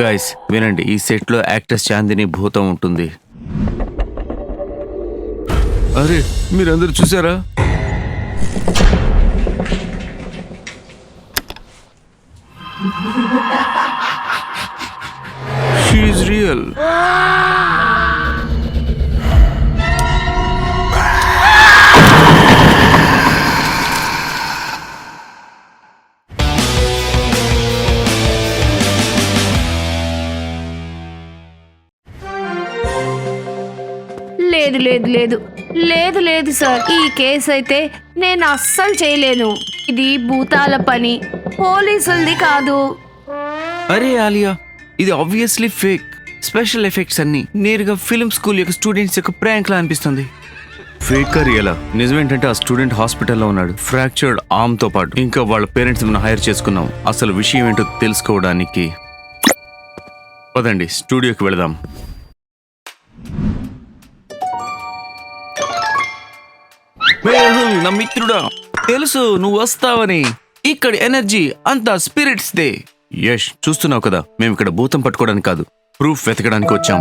Guys వినండి ఈ సెట్లో యాక్ట్రెస్ చాందిని భూతం ఉంటుంది. అరే మీరందరూ చూసారా? షీఈ్ రియల్ లేదు లేదు. లేదు లేదు సార్. ఈ కేసు అయితే నేను అస్సలు చేయలేను. ఇది భూతాల పని. పోలీసులది కాదు. అరే ఆలియా. ఇది ఆబ్వియస్లీ ఫేక్ స్పెషల్ ఎఫెక్ట్స్ అన్ని నేరుగా ఫిల్మ్ స్కూల్ యొక్క స్టూడెంట్స్ యొక్క ప్రాంక్ లా అనిపిస్తుంది. ఫేక్ రియలా నిజమేంటంటే ఆ స్టూడెంట్ హాస్పిటల్లో ఉన్నాడు. ఫ్రాక్చర్డ్ ఆర్మ్తో పాటు ఇంకా వాళ్ళ పేరెంట్స్ మనం హైర్ చేసుకున్నాం. అసలు విషయం ఏంటో తెలుసుకోవడానికి పదండి స్టూడియోకి వెళదాం. మేహుల్ నా మిత్రుడా. తెలుసు నువ్వు వస్తావని. ఇక్కడ ఎనర్జీ అంతా స్పిరిట్స్ దే. యష్ చూస్తున్నావు కదా మేము ఇక్కడ భూతం పట్టుకోవడానికి కాదు ప్రూఫ్ వెతకడానికి వచ్చాం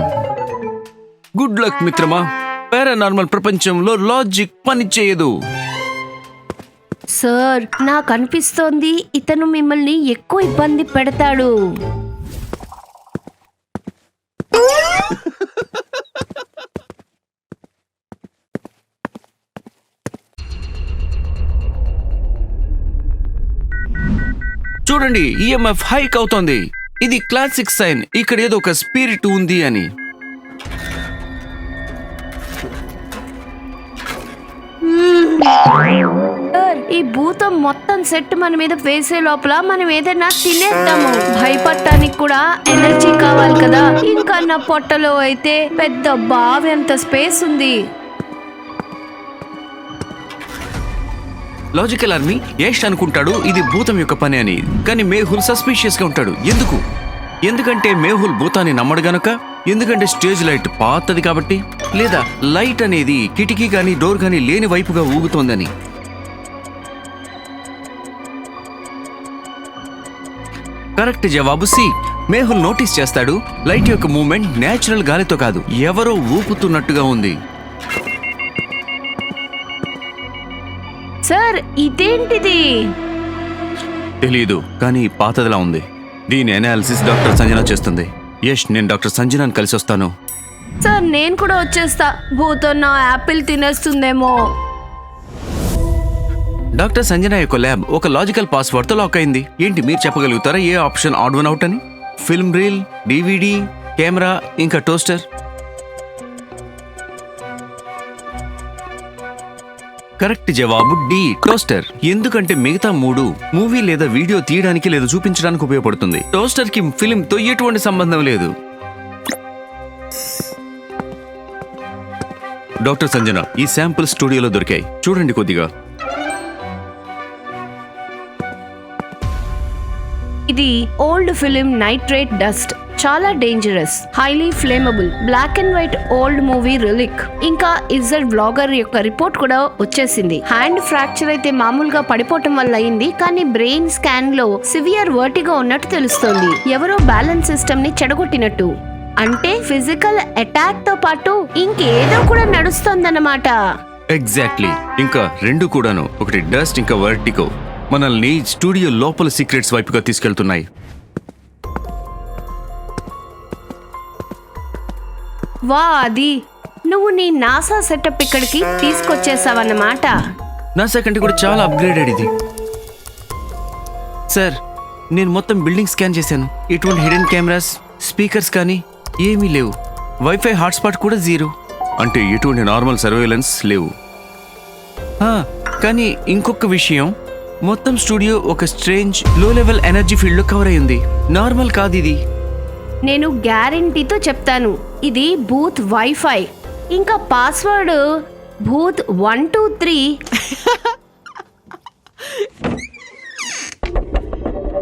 గుడ్ లక్ మిత్రమా. పారానార్మల్ ప్రపంచంలో లాజిక్ పని చేయదు. సార్ నాకు అనిపిస్తోంది ఇతను మిమ్మల్ని ఎక్కువ ఇబ్బంది పెడతాడు. చూడండి ఈఎంఎఫ్ హైక్ అవుతోంది. ఇది క్లాసిక్ సైన్ ఇక్కడ ఏదో ఒక స్పిరిట్ ఉంది అని. సార్ ఈ భూతం మొత్తం సెట్ మన మీద వేసే లోపల మనం ఏదైనా తినేద్దాము. భయపడటానికి కూడా ఎనర్జీ కావాలి కదా. ఇంకా నా పొట్టలో అయితే పెద్ద బావి అంత స్పేస్ ఉంది. లాజికల్ ఆర్మీ ఏష్ అనుకుంటాడు ఇది భూతం యొక్క పని అని. కానీ మేహుల్ సస్పీషియస్గా ఉంటాడు. ఎందుకు? ఎందుకంటే మేహుల్ భూతాన్ని నమ్మడు గనక ఎందుకంటే స్టేజ్ లైట్ పాతది కాబట్టి. లేదా లైట్ అనేది కిటికీ గాని డోర్ గాని లేని వైపుగా ఊగుతోందని. కరెక్ట్ జవాబు సి మేహుల్ నోటీస్ చేస్తాడు లైట్ యొక్క మూమెంట్ నేచురల్ గాలితో కాదు ఎవరో ఊపుతున్నట్టుగా ఉంది. సార్ ఇదేంటిది? తెలియదు కానీ పాతదిలా ఉంది. దీని అనాలిసిస్ డాక్టర్ సంజన చేస్తుంది. యష్ నేను డాక్టర్ సంజనాని కలిసి వస్తాను. సార్ నేను కూడా వచ్చేస్తా. భూతం నా యాపిల్ తినేస్తుందేమో. డాక్టర్ సంజన యొక్క ల్యాబ్ ఒక లాజికల్ పాస్వర్డ్తో లాక్ అయింది. ఏంటి మీరు చెప్పగలుగుతారా ఏ ఆప్షన్ ఆడ్ వన్ అవుట్ అని? ఫిల్మ్ రీల్ డివిడి కెమెరా ఇంకా టోస్టర్? కరెక్ట్ జవాబు డి టోస్టర్. ఎందుకంటే మిగతా మూడు మూవీ లేదా వీడియో తీయడానికి లేదా చూపించడానికి ఉపయోగపడుతుంది. టోస్టర్కి ఫిల్మ్తో ఎటువంటి సంబంధం లేదు. డాక్టర్ సంజన ఈ శాంపుల్ స్టూడియోలో దొరికాయి. చూడండి కొద్దిగా. ఇది ఓల్డ్ ఫిలిం నైట్రేట్ డస్ట్. చాలా dangerous highly flammable black and white old movie relic ఇంకా ఇజ్జడ్ బ్లాగర్ యొక్క రిపోర్ట్ కూడా వచ్చేసింది. హ్యాండ్ ఫ్రాక్చర్ అయితే మామూలుగా పడిపోవటం వల్ల అయింది కానీ బ్రెయిన్ స్కాన్లో సివియర్ వర్టిగా ఉన్నట్టు తెలుస్తోంది. ఎవరో బ్యాలెన్స్ సిస్టమ్ని చెడగొట్టినట్టు. అంటే ఫిజికల్ అటాక్తో పాటు ఇంకేదో కూడా నడుస్తోందన్నమాట. ఎగ్జాక్ట్లీ ఇంకా రెండు కూడాను. ఒకటి డస్ట్ ఇంకా వర్టికో మనల్ని స్టూడియో లోపల సీక్రెట్స్ వైపుగా తీసుకెళ్తున్నాయి. వా అది. నువ్వు నీ నాసా సెటప్ ఇక్కడికి తీసుకొచ్చేసావన్నమాట. నా సెకండ్ కూడా చాలా అప్గ్రేడెడ్ ఇది. సార్ నేను మొత్తం బిల్డింగ్ స్కాన్ చేశాను. ఎటువంటి హిడెన్ కెమెరాస్ స్పీకర్స్ కానీ ఏమీ లేవు. వైఫై హాట్స్పాట్ కూడా జీరో అంటే ఎటువంటి నార్మల్ సర్వేలెన్స్ లేవు. ఆ, కానీ ఇంకొక విషయం. మొత్తం స్టూడియో ఒక స్ట్రేంజ్లో లెవెల్ ఎనర్జీ ఫీల్డ్లో కవర్ అయింది నార్మల్ కాదు ఇది. నేను గ్యారంటీతో చెప్తాను. ఇది బూత్ వైఫై ఇంకా password booth one two three.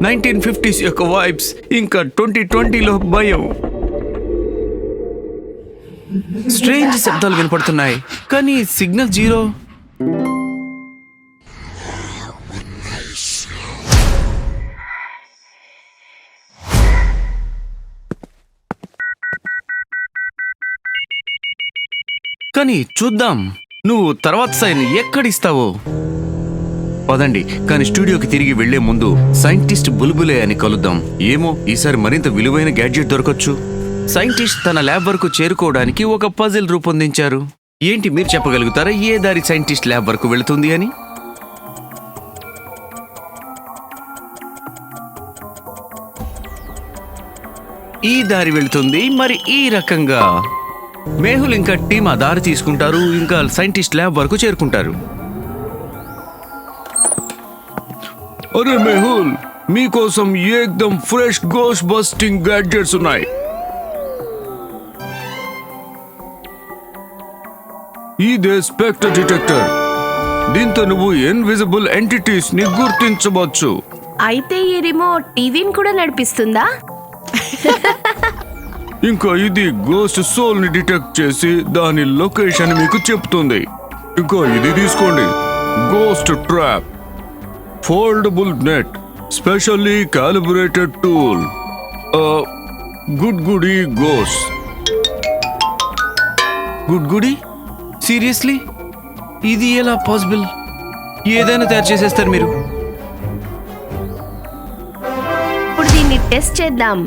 Nineteen fifties యొక్క వైబ్స్ ఇంకా ట్వంటీ ట్వంటీలో భయం. స్ట్రేంజ్ శబ్దాలు వినపడుతున్నాయి కానీ సిగ్నల్ జీరో. కానీ చూద్దాం. నువ్వు తర్వాత సైన్ ఎక్కడిస్తావో? పదండి కానీ స్టూడియోకి తిరిగి వెళ్ళే ముందు సైంటిస్ట్ బుల్బులే అని కలుద్దాం. ఏమో ఈసారి మరింత విలువైన గ్యాడ్జెట్ దొరకొచ్చు. సైంటిస్ట్ తన ల్యాబ్ వరకు చేరుకోవడానికి ఒక పజిల్ రూపొందించారు. ఏంటి మీరు చెప్పగలుగుతారా ఏ దారి సైంటిస్ట్ ల్యాబ్ వరకు వెళుతుంది అని? ఈ దారి వెళుతుంది మరి ఈ రకంగా. మేహుల్ ఇంకా టీం ఆ దారి తీసుకుంటారు ఇంకా సైంటిస్ట్ ల్యాబ్ వరకు చేరుకుంటారు. అరే మెహుల్ మీకోసం ఏకదం ఫ్రెష్ గోస్ బస్టింగ్ గ్యాడ్జెట్స్ ఉన్నాయి. ఇదే స్పెక్టర్ డిటెక్టర్. దీంతో నువ్వు ఇన్విజిబుల్ ఎంటిటీస్ని గుర్తించవచ్చు. అయితే ఈ రిమోట్ టీవీని కూడా నడిపిస్తుందా? ఇంకా ఇది గోస్ట్ సోల్ని డిటెక్ట్ చేసి దాని లొకేషన్ మీకు చెప్తుంది. ఇంకా ఇది తీసుకోండి. Ghost trap foldable net specially calibrated tool good గుడి గోస్ గుడ్ గుడి సీరియస్లీ ఇది ఎలా పాసిబుల్ ఏదైనా తయారు చేసేస్తారు మీరు. ఇప్పుడు దీన్ని టెస్ట్ చేద్దాం.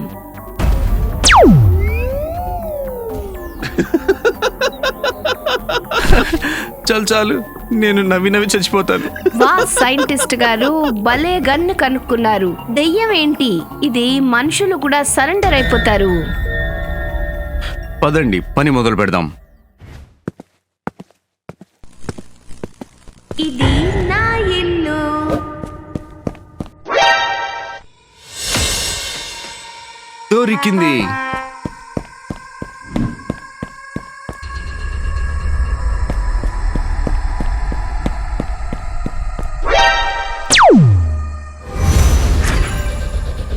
చాలు చాలు. నేను నవ్వి నవ్వి చచ్చిపోతాను. వా సైంటిస్ట్ గారు భలే గన్ను కనుక్కున్నారు. దెయ్యం ఏంటి? ఇది మనుషులు కూడా సరెండర్ అయిపోతారు. పదండి పని మొదలు పెడదాం. ఇది నా ఇల్లు. దొరికింది.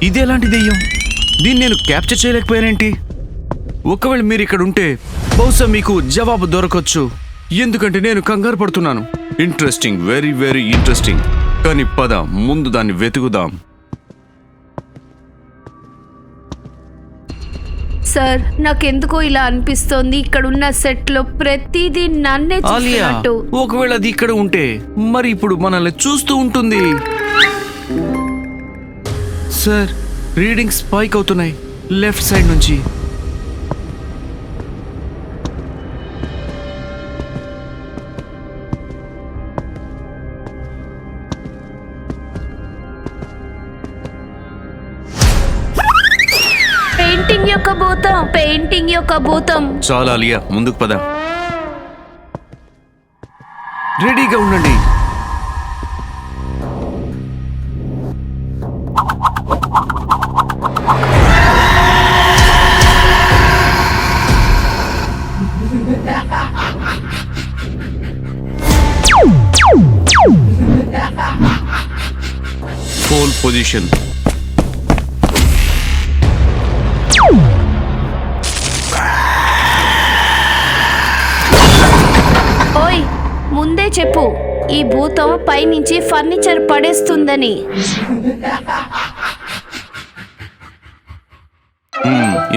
ఇది ఎలాంటి దెయ్యం? దీన్ని నేను క్యాప్చర్ చేయలేకపోయానేంటి? ఒకవేళ మీరు ఇక్కడ ఉంటే బహుశా మీకు జవాబు దొరకొచ్చు. ఎందుకంటే నేను కంగారు పడుతున్నాను. ఇంట్రెస్టింగ్ వెరీ వెరీ ఇంట్రెస్టింగ్ కానీ పద ముందు దాన్ని వెతుకుదాం. సార్ నాకెందుకో ఇలా అనిపిస్తోంది. ఇక్కడ ఉన్న సెట్లో ప్రతిదీ నన్నే ఆలియా చూస్తున్నట్టు. ఒకవేళ అది ఇక్కడ ఉంటే మరి ఇప్పుడు మనల్ని చూస్తూ ఉంటుంది. సార్ రీడింగ్ స్పైక్ అవుతున్నాయి లెఫ్ట్ సైడ్ నుంచి. పెయింటింగ్ యొక్క భూతం పెయింటింగ్ యొక్క భూతం. చాలా అలియా. ముందుకు పద. రెడీగా ఉండండి. పోల్ పొజిషన్ ఓయ్ ముందే చెప్పు. ఈ భూతం పైనుంచి ఫర్నిచర్ పడేస్తుందని.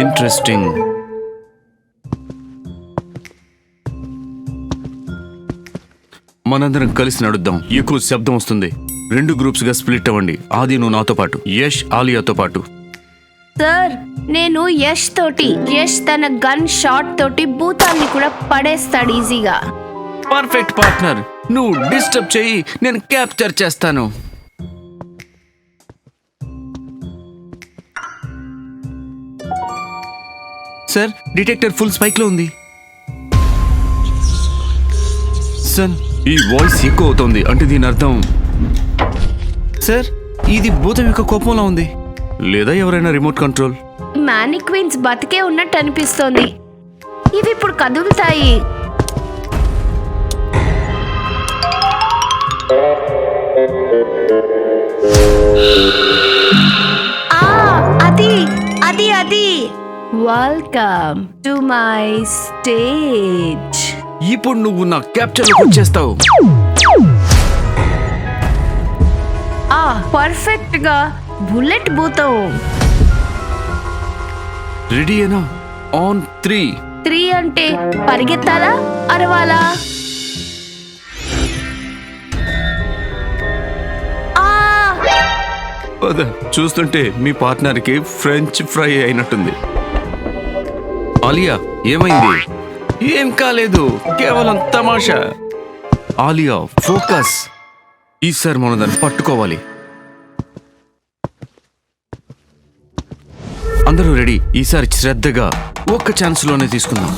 ఇంట్రెస్టింగ్ మనందరం కలిసి నడుద్దాం. ఎక్కువ శబ్దం వస్తుంది. రెండు గ్రూప్స్గా స్ప్లిట్ అవ్వండి. ఆది నువ్వు నాతో పాటు. యష్ ఆలియాతో పాటు. సార్ నేను యష్ తోటి యష్ తన గన్ షాట్ తోటి భూతాన్ని కూడా పడేస్తాడు ఈజీగా పర్ఫెక్ట్ పార్ట్నర్ నువ్వు డిస్టర్బ్ చేయి నేను క్యాప్చర్ చేస్తాను. సార్ డిటెక్టర్ ఫుల్ స్పైక్లో ఉంది. సార్ ఈ వాయిస్ ఎక్కువ అవుతోంది. అంటే దీని అర్థం? సార్ ఇది భూతం యొక్క కోపంలో ఉంది. లేదా ఎవరైనా రిమోట్ కంట్రోల్? మ్యానిక్విన్స్ బతికే ఉన్నట్టు అనిపిస్తోంది. ఇవి ఇప్పుడు కదులుతాయి. ఆ, అది అది అది. వెల్కమ్ టు మై స్టేజ్ ఇప్పుడు నువ్వు నా క్యాప్చర్లోకి వచ్చేస్తావు. ఆ పర్ఫెక్ట్గా బుల్లెట్ భూతం రెడీ అయినా? On three. త్రీ అంటే పరిగెత్తాలా? అరవాలా. చూస్తుంటే మీ పార్ట్నర్కి ఫ్రెంచ్ ఫ్రై అయినట్టుంది. ఆలియా ఏమైంది? ఏం కాలేదు కేవలం తమాషా. ఆలియా ఫోకస్. ఈసారి మనం దాన్ని పట్టుకోవాలి. అందరూ రెడీ ఈసారి శ్రద్ధగా ఒక్క ఛాన్స్లోనే తీసుకుందాం.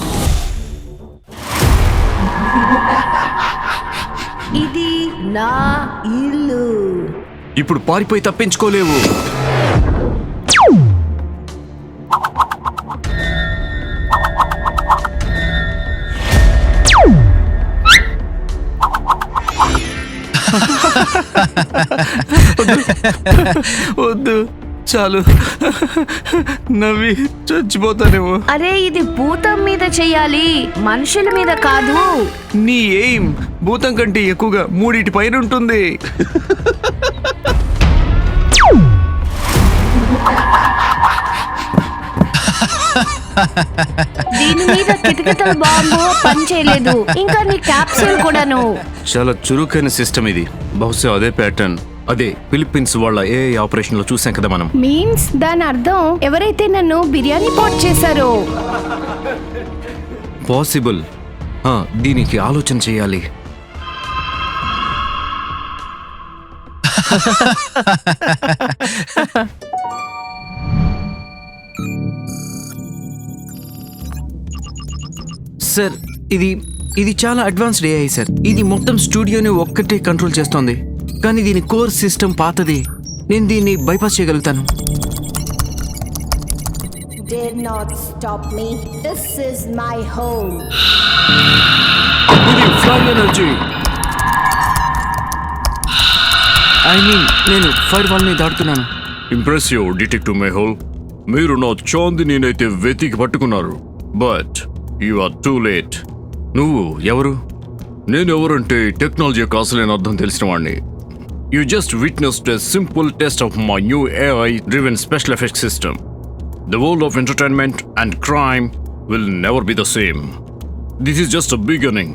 ఇది నా ఇల్లు. ఇప్పుడు పారిపోయి తప్పించుకోలేవు. వద్దు. చాలు. నవ్వి చచ్చిపోతానేమో. అరే ఇది భూతం మీద చెయ్యాలి మనుషుల మీద కాదు. నీ ఎయిమ్ భూతం కంటే ఎక్కువగా మూడిటి పైన ఉంటుంది. దీని మీద కితకితల బాంబు పని చేయలేదు. ఇంకా నీ క్యాప్సూల్ కూడాను. చాలా చురుకైన సిస్టమ్ ఇది. బహుశా అదే ప్యాటర్న్. అదే ఫిలిప్పీన్స్ వాళ్ళ ఏ ఆపరేషన్లో చూసాం కదా మనం. మీన్స్ దాని అర్థం ఎవరైతే నన్ను బిర్యానీ పాట్ చేశారో. పాసిబుల్. దీనికి ఆలోచన చేయాలి. సార్ ఇది ఇది చాలా అడ్వాన్స్డ్ ఏఐ సార్. ఇది మొత్తం స్టూడియోని ఒక్కటే కంట్రోల్ చేస్తోంది. కానీ దీని కోర్ సిస్టమ్ పాతది. నేను దీన్ని బైపాస్ చేయగలుగుతాను. Dare not stop me. This is my home. ఇది ఫ్లై ఎనర్జీ ఐ మీన్ నేను ఫైర్ వాల్ని దాటుతున్నాను ఇంప్రెసివ్ డిటెక్టివ్ మెహోల్ మీరు నా చాందినీనైతే వెతికి పట్టుకున్నారు. But you are too late నువ్వు ఎవరు? నేను ఎవరంటే టెక్నాలజీ యొక్క అసలైన అర్థం తెలిసిన వాడిని you just witnessed a simple test of my new AI driven special effect system the world of entertainment and crime will never be the same this is just a beginning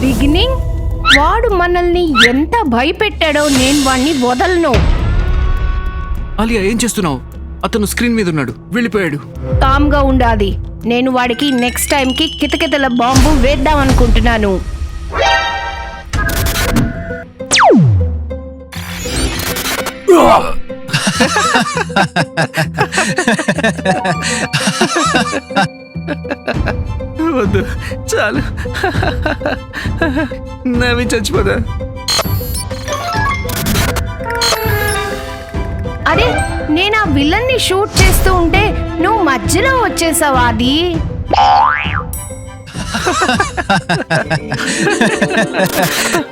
beginning వాడు మనల్ని ఎంత భయపెట్టాడో నేను వాణ్ణి వదలను. ఆలియా ఏం చేస్తున్నావు? అతను screen మీద ఉన్నాడు. వెళ్ళిపోయాడు. కామ్గా ఉండాలి. నేను వాడికి నెక్స్ట్ టైంకి కితకితల బాంబు వేద్దాం అనుకుంటున్నాను వద్దు. చాలు. నవ్వి చచ్చిపోదా? అరే నేను ఆ విలన్ని షూట్ చేస్తూ ఉంటే నువ్వు మధ్యలో వచ్చేసావా అది